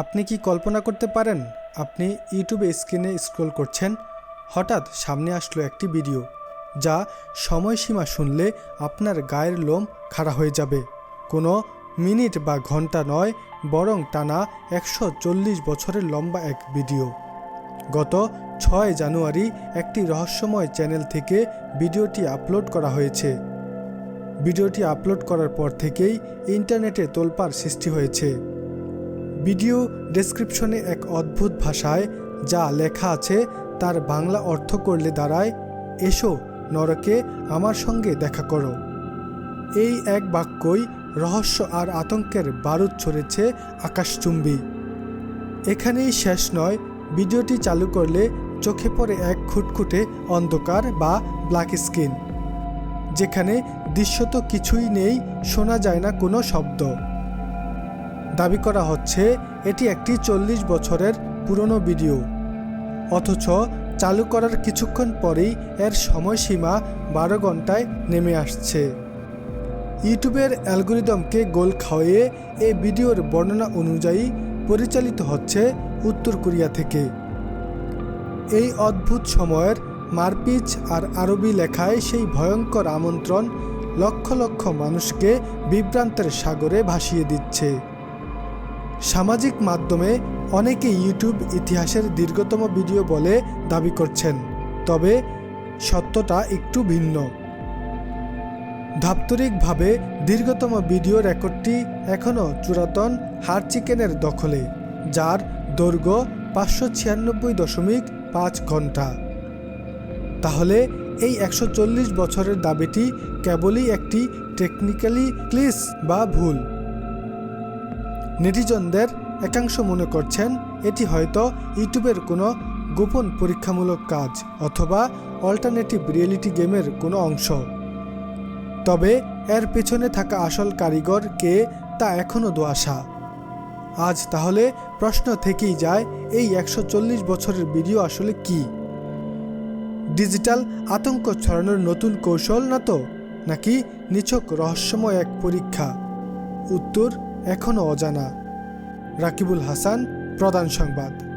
আপনি কি কল্পনা করতে পারেন, আপনি ইউটিউবে স্ক্রিনে স্ক্রল করছেন, হঠাৎ সামনে আসলো একটি ভিডিও, যা সময়সীমা শুনলে আপনার গায়ের লোম খাড়া হয়ে যাবে। কোনো মিনিট বা ঘণ্টা নয়, বরং টানা একশো চল্লিশ বছরের লম্বা এক ভিডিও। গত ছয় জানুয়ারি একটি রহস্যময় চ্যানেল থেকে ভিডিওটি আপলোড করা হয়েছে। ভিডিওটি আপলোড করার পর থেকেই ইন্টারনেটে তোলপাড় সৃষ্টি হয়েছে। ভিডিও ডেসক্রিপশনে এক অদ্ভুত ভাষায় যা লেখা আছে, তার বাংলা অর্থ করলে দাঁড়ায়, এসো নরকে আমার সঙ্গে দেখা করো। এই এক বাক্যই রহস্য আর আতঙ্কের বারুদ ছড়েছে আকাশচুম্বী। এখানেই শেষ নয়, ভিডিওটি চালু করলে চোখে পড়ে এক খুটখুটে অন্ধকার বা ব্ল্যাক স্ক্রিন যেখানে দৃশ্যত কিছুই নেই, শোনা যায় না কোনো শব্দ। দাবি করা হচ্ছে এটি একটি চল্লিশ বছরের পুরনো ভিডিও। অথচ চালু করার কিছুক্ষণ পরেই এর সময়সীমা বারো ঘন্টায় নেমে আসছে। ইউটিউবের অ্যালগোরিদমকে গোল খাওয়িয়ে এই ভিডিওর বর্ণনা অনুযায়ী পরিচালিত হচ্ছে উত্তর কোরিয়া থেকে। এই অদ্ভুত সময়ের মারপিচ আর আরবি লেখায় সেই ভয়ঙ্কর আমন্ত্রণ লক্ষ লক্ষ মানুষকে বিভ্রান্তের সাগরে ভাসিয়ে দিচ্ছে। সামাজিক মাধ্যমে অনেকে ইউটিউব ইতিহাসের দীর্ঘতম ভিডিও বলে দাবি করছেন। তবে সত্যটা একটু ভিন্ন। দাপ্তরিকভাবে দীর্ঘতম ভিডিও রেকর্ডটি এখনও চুরাতন হার চিকেনের দখলে, যার দৈর্ঘ্য পাঁচশো ছিয়ানব্বই দশমিক পাঁচ ঘণ্টা। তাহলে এই একশো চল্লিশ বছরের দাবিটি কেবলই একটি টেকনিক্যালি ক্লিস বা ভুল? নেটিজনদের একাংশ মনে করছেন এটি হয়তো ইউটিউবের কোনো গোপন পরীক্ষামূলক কাজ অথবা অল্টারনেটিভ রিয়েলিটি গেমের কোনো অংশ। তবে এর পেছনে থাকা আসল কারিগর কে তা এখনও দোয়াশা আজ তাহলে প্রশ্ন থেকেই যায়, এই একশো চল্লিশ বছরের ভিডিও আসলে কি? ডিজিটাল আতঙ্ক ছড়ানোর নতুন কৌশল না তো? নাকি নিছক রহস্যময় এক পরীক্ষা? উত্তর এখনও অজানা। রাকিবুল হাসান প্রধান সংবাদ।